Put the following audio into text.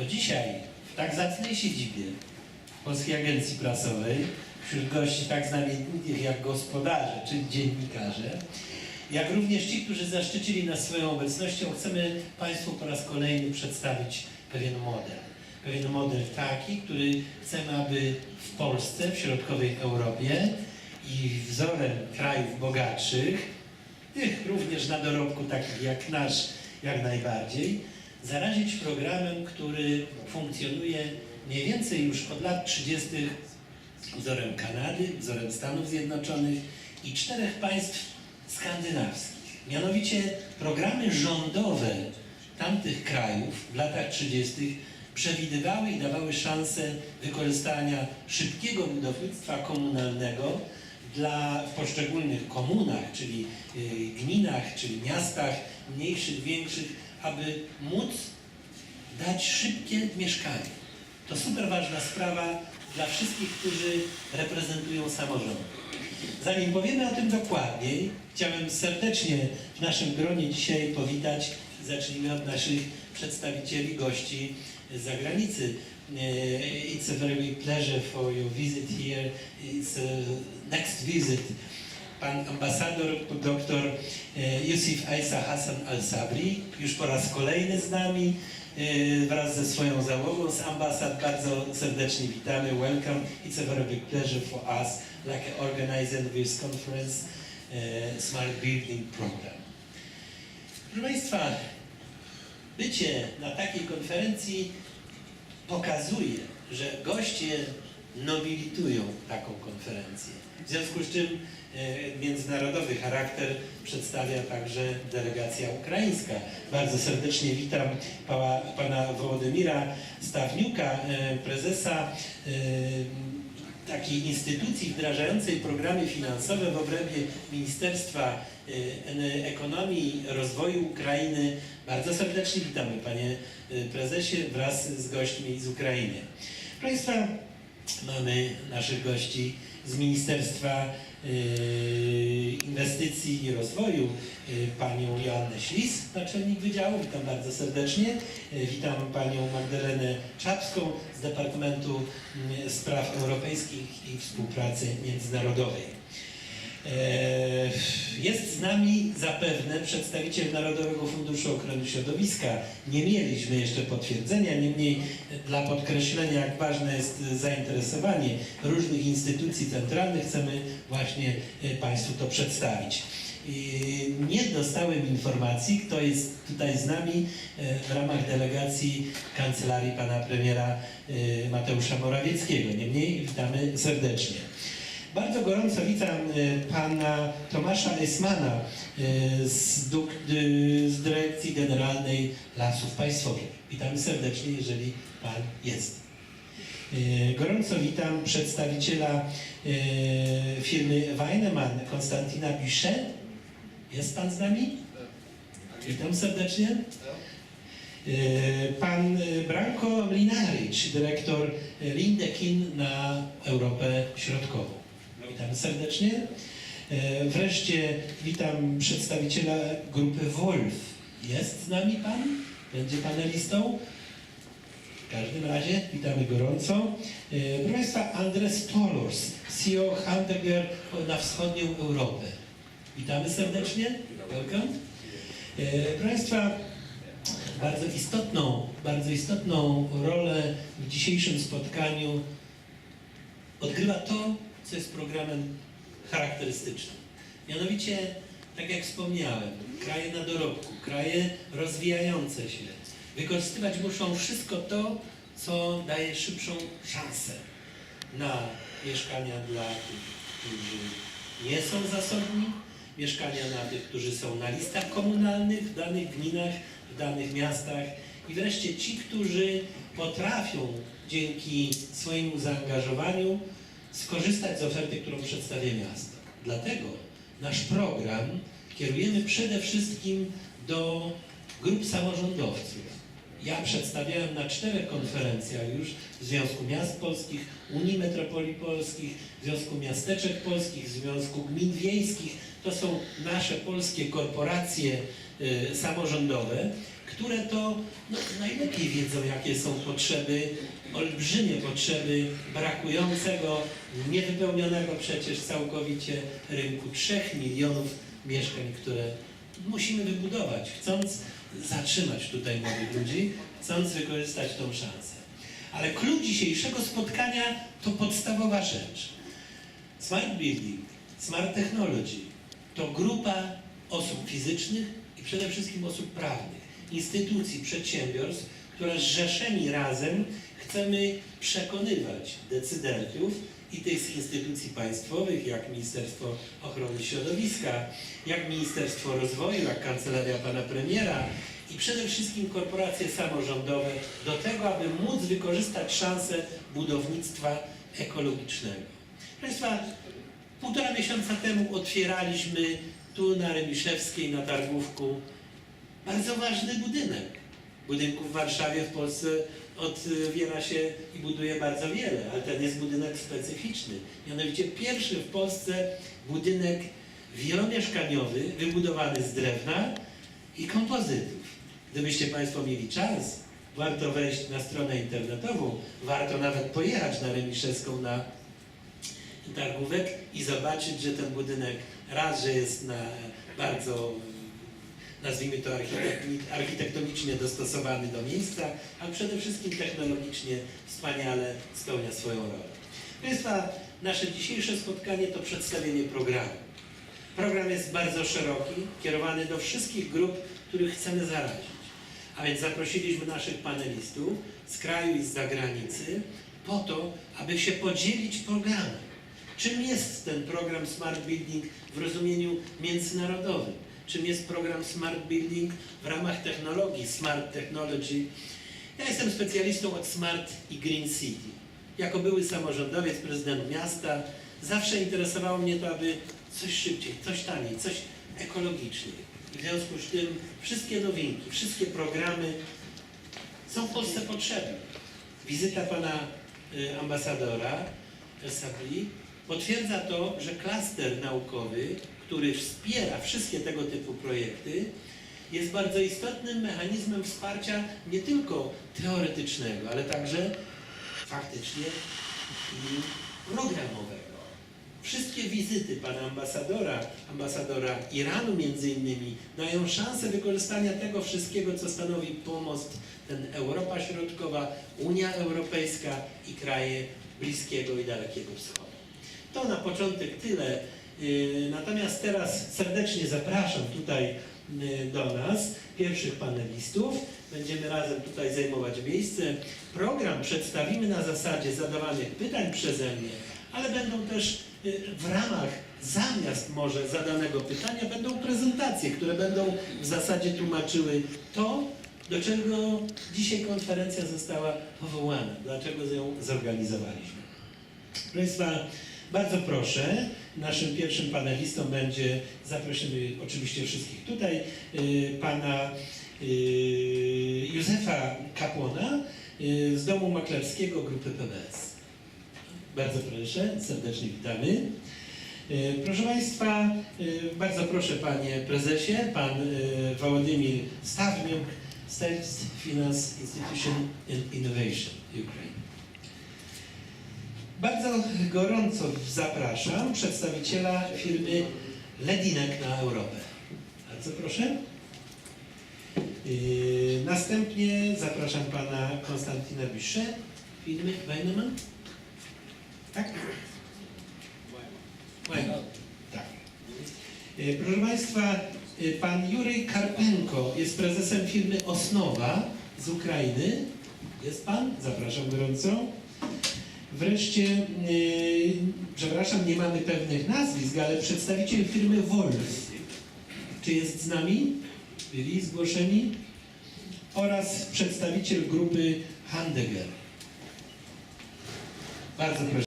Bo dzisiaj w tak zacnej siedzibie Polskiej Agencji Prasowej, wśród gości tak znamienitych jak gospodarze czy dziennikarze, jak również ci, którzy zaszczycili nas swoją obecnością, chcemy Państwu po raz kolejny przedstawić pewien model. Pewien model taki, który chcemy, aby w Polsce, w środkowej Europie i wzorem krajów bogatszych, tych również na dorobku takich jak nasz, jak najbardziej, zarazić programem, który funkcjonuje mniej więcej już od lat 30. wzorem Kanady, wzorem Stanów Zjednoczonych i czterech państw skandynawskich. Mianowicie programy rządowe tamtych krajów w latach 30. przewidywały i dawały szansę wykorzystania szybkiego budownictwa komunalnego dla w poszczególnych komunach, czyli y, gminach, czyli miastach mniejszych, większych, aby móc dać szybkie mieszkanie. To super ważna sprawa dla wszystkich, którzy reprezentują samorząd. Zanim powiemy o tym dokładniej, chciałem serdecznie w naszym gronie dzisiaj powitać, zacznijmy od naszych przedstawicieli, gości z zagranicy. It's a very pleasure for your visit here. It's a next visit. Pan ambasador dr eh, Yusuf Aisa Hassan Al-Sabri, już po raz kolejny z nami, eh, wraz ze swoją załogą z ambasad. Bardzo serdecznie witamy. Welcome. It's a very big pleasure for us, like organizing this conference, eh, Smart Building Program. Proszę Państwa, bycie na takiej konferencji pokazuje, że goście nobilitują taką konferencję. W związku z czym e, międzynarodowy charakter przedstawia także delegacja ukraińska. Bardzo serdecznie witam pana, pana Wołodymira Stawniuka, e, prezesa e, takiej instytucji wdrażającej programy finansowe w obrębie Ministerstwa Ekonomii i Rozwoju Ukrainy. Bardzo serdecznie witamy Panie Prezesie wraz z gośćmi z Ukrainy. Proszę Państwa, mamy naszych gości z Ministerstwa e, Inwestycji i Rozwoju, e, panią Joannę Ślis, naczelnik wydziału, witam bardzo serdecznie. E, Witam panią Magdalenę Czapską z Departamentu mm, Spraw Europejskich i Współpracy Międzynarodowej. E, Jest z nami zapewne przedstawiciel Narodowego Funduszu Ochrony Środowiska. Nie mieliśmy jeszcze potwierdzenia, niemniej dla podkreślenia, jak ważne jest zainteresowanie różnych instytucji centralnych, chcemy właśnie e, Państwu to przedstawić. Nie dostałem informacji, kto jest tutaj z nami e, w ramach delegacji kancelarii pana premiera Mateusza Morawieckiego. Niemniej witamy serdecznie. Bardzo gorąco witam e, pana Tomasza Esmana e, z, e, z Dyrekcji Generalnej Lasów Państwowych. Witamy serdecznie, jeżeli pan jest. Gorąco witam przedstawiciela firmy Weinemann, Konstantina Bichet. Jest pan z nami? Witam serdecznie. Pan Branko Mlinaric, dyrektor Lindekin na Europę Środkową. Witam serdecznie. E, Wreszcie witam przedstawiciela grupy Wolf. Jest z nami pan? Będzie panelistą? W każdym razie witamy gorąco. E, Proszę Państwa, Andres Tolors, CEO Hamburger na wschodnią Europę. Witamy serdecznie. Welcome. E, Proszę Państwa, bardzo istotną, bardzo istotną rolę w dzisiejszym spotkaniu odgrywa to, co jest programem charakterystycznym. Mianowicie, tak jak wspomniałem, kraje na dorobku, kraje rozwijające się, wykorzystywać muszą wszystko to, co daje szybszą szansę na mieszkania dla tych, którzy nie są zasobni, mieszkania dla tych, którzy są na listach komunalnych w danych gminach, w danych miastach i wreszcie ci, którzy potrafią dzięki swojemu zaangażowaniu skorzystać z oferty, którą przedstawia miasto. Dlatego nasz program kierujemy przede wszystkim do grup samorządowców. Ja przedstawiałem na czterech konferencjach już w Związku Miast Polskich, Unii Metropolii Polskich, Związku Miasteczek Polskich, Związku Gmin Wiejskich. To są nasze polskie korporacje y, samorządowe, które to no, najlepiej wiedzą, jakie są potrzeby, olbrzymie potrzeby brakującego, niewypełnionego przecież całkowicie rynku 3 milionów mieszkań, które musimy wybudować, chcąc zatrzymać tutaj młodych ludzi, chcąc wykorzystać tą szansę. Ale klucz dzisiejszego spotkania to podstawowa rzecz. Smart Building, Smart Technology to grupa osób fizycznych i przede wszystkim osób prawnych, instytucji, przedsiębiorstw, które zrzeszeni razem chcemy przekonywać decydentów i tych instytucji państwowych, jak Ministerstwo Ochrony Środowiska, jak Ministerstwo Rozwoju, jak Kancelaria Pana Premiera i przede wszystkim korporacje samorządowe do tego, aby móc wykorzystać szansę budownictwa ekologicznego. Państwa, półtora miesiąca temu otwieraliśmy tu na Remiszewskiej, na Targówku, bardzo ważny budynek. Budynków w Warszawie, w Polsce otwiera się i buduje bardzo wiele, ale ten jest budynek specyficzny. Mianowicie pierwszy w Polsce budynek wielomieszkaniowy, wybudowany z drewna i kompozytów. Gdybyście Państwo mieli czas, warto wejść na stronę internetową, warto nawet pojechać na Remiszewską na targówek i zobaczyć, że ten budynek raz, że jest na bardzo nazwijmy to architek- architektonicznie dostosowany do miejsca, a przede wszystkim technologicznie wspaniale spełnia swoją rolę. Państwa, nasze dzisiejsze spotkanie to przedstawienie programu. Program jest bardzo szeroki, kierowany do wszystkich grup, których chcemy zarazić. A więc zaprosiliśmy naszych panelistów z kraju i z zagranicy po to, aby się podzielić programem. Czym jest ten program Smart Building w rozumieniu międzynarodowym? Czym jest program Smart Building w ramach technologii Smart Technology? Ja jestem specjalistą od Smart i Green City. Jako były samorządowiec, prezydent miasta, zawsze interesowało mnie to, aby coś szybciej, coś taniej, coś ekologiczniej. W związku z tym wszystkie nowinki, wszystkie programy są w Polsce potrzebne. Wizyta pana y, ambasadora Sabli potwierdza to, że klaster naukowy, który wspiera wszystkie tego typu projekty, jest bardzo istotnym mechanizmem wsparcia nie tylko teoretycznego, ale także faktycznie i programowego. Wszystkie wizyty pana ambasadora, ambasadora Iranu między innymi, dają szansę wykorzystania tego wszystkiego, co stanowi pomost ten Europa Środkowa, Unia Europejska i kraje Bliskiego i Dalekiego Wschodu. To na początek tyle. Yy, Natomiast teraz serdecznie zapraszam tutaj yy, do nas pierwszych panelistów. Będziemy razem tutaj zajmować miejsce. Program przedstawimy na zasadzie zadawanych pytań przeze mnie, ale będą też yy, w ramach zamiast może zadanego pytania będą prezentacje, które będą w zasadzie tłumaczyły to, do czego dzisiaj konferencja została powołana, dlaczego ją zorganizowaliśmy. Proszę Państwa, bardzo proszę, naszym pierwszym panelistą będzie, zaprosimy oczywiście wszystkich tutaj, y, pana y, Józefa Kapłona y, z Domu Maklerskiego Grupy PBS. Bardzo proszę, serdecznie witamy. Proszę Państwa, bardzo proszę Panie Prezesie, Pan Wołodymir Stawniuk, State Finance Institution and Innovation Ukraine. Bardzo gorąco zapraszam przedstawiciela firmy Ledinek na Europę. Bardzo proszę. Yy, następnie zapraszam pana Konstantina Bichet, firmy Weinemann. Tak? Weinemann. Tak. Yy, Proszę Państwa, yy, pan Jury Karpenko jest prezesem firmy Osnowa z Ukrainy. Jest pan? Zapraszam gorąco. Wreszcie, yy, przepraszam, nie mamy pewnych nazwisk, ale przedstawiciel firmy Wolf. Czy jest z nami? Byli zgłoszeni? Oraz przedstawiciel grupy Handegger. Bardzo proszę.